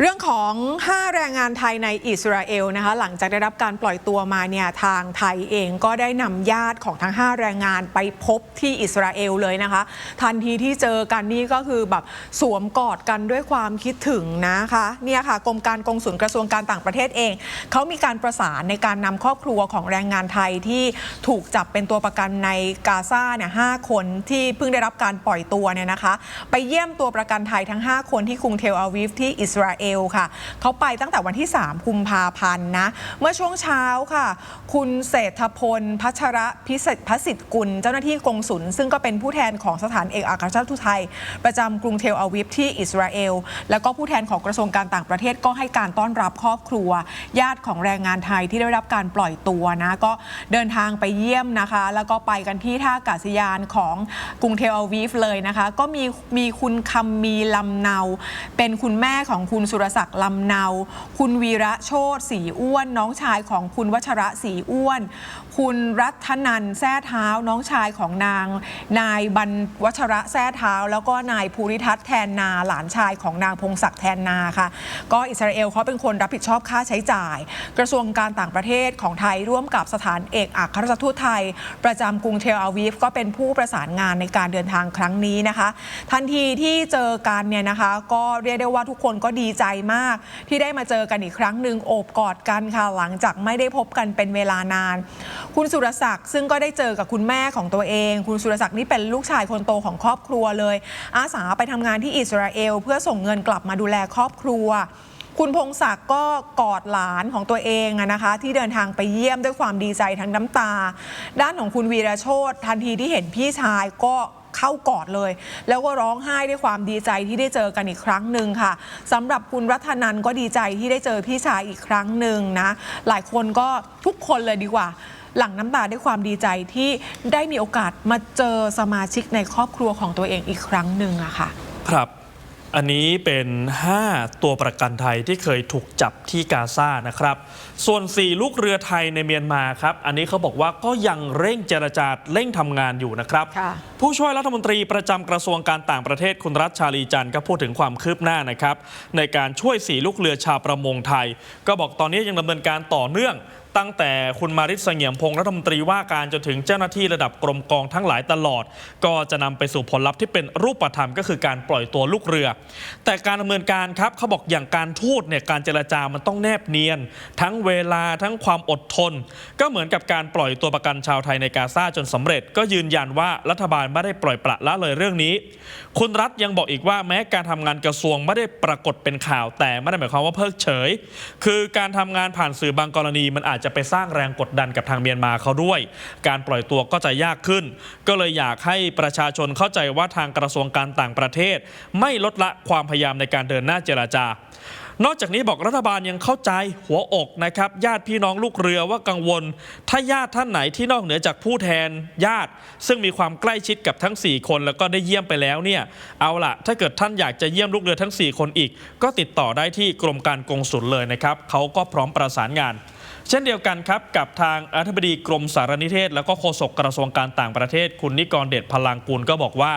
เรื่องของ 5 แรงงานไทยในอิสราเอลนะคะหลังจากได้รับการปล่อยตัวมาเนี่ยทางไทยเองก็ได้นำญาติของทั้ง 5 แรงงานไปพบที่อิสราเอลเลยนะคะ ทันทีที่เจอกันนี่ก็คือแบบสวมกอดกันด้วยความคิดถึงนะคะเนี่ยค่ะกรมการกงสุลกระทรวงการต่างประเทศเอง เขามีการประสานในการนำครอบครัวของแรงงานไทยที่ถูกจับเป็นตัวประกันในกาซาเนี่ยหคนที่เพิ่งได้รับการปล่อยตัวเนี่ยนะคะ ไปเยี่ยมตัวประกันไทยทั้ง 5 คนที่กรุงเทลอาวีฟที่อิสราเอลค่ะ เขาไปตั้งแต่วันที่ 3 กุมภาพันธ์นะ เมื่อช่วงเช้าค่ะ คุณเศรษฐพล พัชระพิสิทธิ์พสิทธิ์กุล เจ้าหน้าที่กงสุล ซึ่งก็เป็นผู้แทนของสถานเอกอัครราชทูตไทย ประจำกรุงเทลอาวีฟที่อิสราเอล แล้วก็ผู้แทนของกระทรวงการต่างประเทศก็ให้การต้อนรับครอบครัว ญาติของแรงงานไทยที่ได้รับการปล่อยตัวนะก็เดินทางไปเยี่ยมนะคะ แล้วก็ไปกันที่ท่าอากาศยานของกรุงเทลอาวีฟเลยนะคะ ก็มีมีคุณคำมีลำเนา เป็นคุณแม่ของคุณสุรศักดิ์ลำเนา คุณวีระโชตสีอ้วน น้องชายของคุณวัชระสีอ้วน คุณรัฐนันแท้เท้าน้องชายของนาง นายบรรวัชระแท้เท้า แล้วก็นายภูริทัศน์แทนนาหลานชายของนางพงศักดิ์แทนนาค่ะ ก็อิสราเอลเขาเป็นคนรับผิดชอบค่าใช้จ่าย กระทรวงการต่างประเทศของไทยร่วมกับสถานเอกอัครราชทูตไทย ประจำกรุงเทลอาวีฟก็เป็นผู้ประสานงานในการเดินทางครั้งนี้นะคะ ทันทีที่เจอกันเนี่ยนะคะ ก็เรียกได้ว่าทุกคนก็ดีใจมาก ที่ได้มาเจอกันอีกครั้งหนึ่งโอบกอดกันค่ะหลังจากไม่ได้พบกันเป็นเวลานาน คุณสุรศักดิ์ซึ่งก็ได้เจอกับคุณแม่ของตัวเอง คุณสุรศักดิ์นี่เป็นลูกชายคนโตของครอบครัวเลย อาสาไปทำงานที่อิสราเอล เพื่อส่งเงินกลับมาดูแลครอบครัว คุณพงศักดิ์ก็กอดหลานของตัวเองนะคะ ที่เดินทางไปเยี่ยมด้วยความดีใจทั้งน้ำตา ด้านของคุณวีระโชตทันทีที่เห็นพี่ชายก็เข้ากอดเลย แล้วก็ร้องไห้ด้วยความดีใจที่ได้เจอกันอีกครั้งหนึ่งค่ะสำหรับคุณรัฐนันก็ดีใจที่ได้เจอพี่ชายอีกครั้งหนึ่งนะ หลายคนก็ทุกคนเลยดีกว่า หลังน้ำตาด้วยความดีใจที่ได้มีโอกาสมาเจอสมาชิกในครอบครัวของตัวเองอีกครั้งหนึ่งอะค่ะ ครับ อันนี้เป็น 5 ตัวประกันไทยที่เคยถูกจับที่กาซานะครับ ส่วน 4 ลูกเรือไทยในเมียนมาครับ อันนี้เขาบอกว่าก็ยังเร่งเจรจาเร่งทำงานอยู่นะครับค่ะผู้ช่วยรัฐมนตรีประจำกระทรวงการต่างประเทศคุณรัชชาลีจันทร์ก็พูดถึงความคืบหน้านะครับ ในการช่วย 4 ลูกเรือชาวประมงไทย ก็บอกตอนนี้ยังดำเนินการต่อเนื่อง ตั้งแต่คุณมาริศเสงี่ยมพงศ์รัฐมนตรีว่าการจนถึงเจ้าหน้าที่ระดับกรมกองทั้งหลายตลอด ก็จะนำไปสู่ผลลัพธ์ที่เป็นรูปธรรมก็คือการปล่อยตัวลูกเรือ แต่การดำเนินการครับเขาบอกอย่างการทูตเนี่ยการเจรจามันต้องแนบเนียน ทั้งเวลาทั้งความอดทน ก็เหมือนกับการปล่อยตัวประกันชาวไทยในกาซาจนสำเร็จ ก็ยืนยันว่ารัฐบาลไม่ได้ปล่อยปละละเลยเรื่องนี้ คุณรัฐยังบอกอีกว่าแม้การทำงานกระทรวงไม่ได้ปรากฏเป็นข่าว แต่ไม่ได้หมายความว่าเพิกเฉย คือการทำงานผ่านสื่อบางกรณีมันอาจจะะไปสร้างแรงกดดันกับทางเมียนมาเขาด้วย การปล่อยตัวก็จะยากขึ้น ก็เลยอยากให้ประชาชนเข้าใจว่าทางกระทรวงการต่างประเทศ ไม่ลดละความพยายามในการเดินหน้าเจรจานอกจากนี้บอกรัฐบาลยังเข้าใจหัวอกนะครับญาติพี่น้องลูกเรือว่ากังวล ถ้าญาติท่านไหนที่นอกเหนือจากผู้แทนญาติ ซึ่งมีความใกล้ชิดกับทั้ง 4 คน แล้วก็ได้เยี่ยมไปแล้วเนี่ยเอาละถ้าเกิดท่านอยากจะเยี่ยมลูกเรือทั้ง 4 คนอีก ก็ติดต่อได้ที่กรมการกงสุลเลยนะครับเขาก็พร้อมประสานงาน เช่นเดียวกันครับกับทางอธิบดีกรมสารนิเทศ แล้วก็โฆษกกระทรวงการต่างประเทศ คุณนิกรเดชพลังกูลก็บอกว่า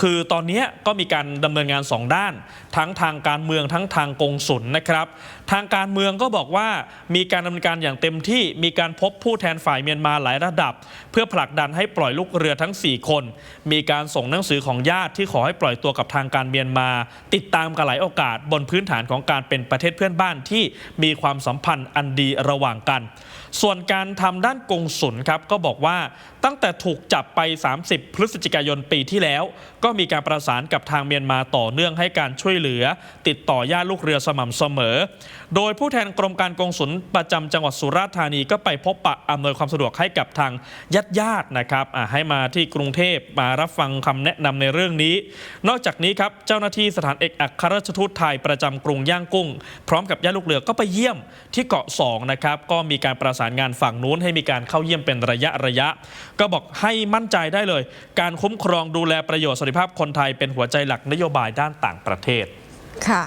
คือตอนนี้ก็มีการดำเนินงาน 2 ด้าน ทั้งทางการเมืองทั้งทางกงสุลนะครับ ทางการเมืองก็บอกว่ามีการดำเนินการอย่างเต็มที่มีการพบผู้แทนฝ่ายเมียนมาหลายระดับ เพื่อผลักดันให้ปล่อยลูกเรือทั้ง 4 คน มีการส่งหนังสือของญาติที่ขอให้ปล่อยตัวกับทางการเมียนมา ติดตามกันหลายโอกาสบนพื้นฐานของการเป็นประเทศเพื่อนบ้านที่มีความสัมพันธ์อันดีระหว่างกัน ส่วนการทำด้านกงสุลครับก็บอกว่าตั้งแต่ถูกจับไป 30 พฤศจิกายนปีที่แล้ว ก็มีการประสานกับทางเมียนมาต่อเนื่องให้การช่วยเหลือ ติดต่อญาติลูกเรือสม่ำเสมอ โดยผู้แทนกรมการกงสุลประจำจังหวัดสุราษฎร์ธานีก็ไปพบปะอำนวยความสะดวกให้กับทางญาติญาตินะครับให้มาที่กรุงเทพมารับฟังคำแนะนำในเรื่องนี้ นอกจากนี้ครับเจ้าหน้าที่สถานเอกอัครราชทูตไทยประจำกรุงย่างกุ้ง พร้อมกับญาติลูกเรือก็ไปเยี่ยมที่เกาะ2นะครับก็มีการประสานงานฝั่งนู้นให้มีการเข้าเยี่ยมเป็นระยะระยะ ก็บอกให้มั่นใจได้เลย การคุ้มครองดูแลประโยชน์สวัสดิภาพคนไทยเป็นหัวใจหลักนโยบายด้านต่างประเทศค่ะ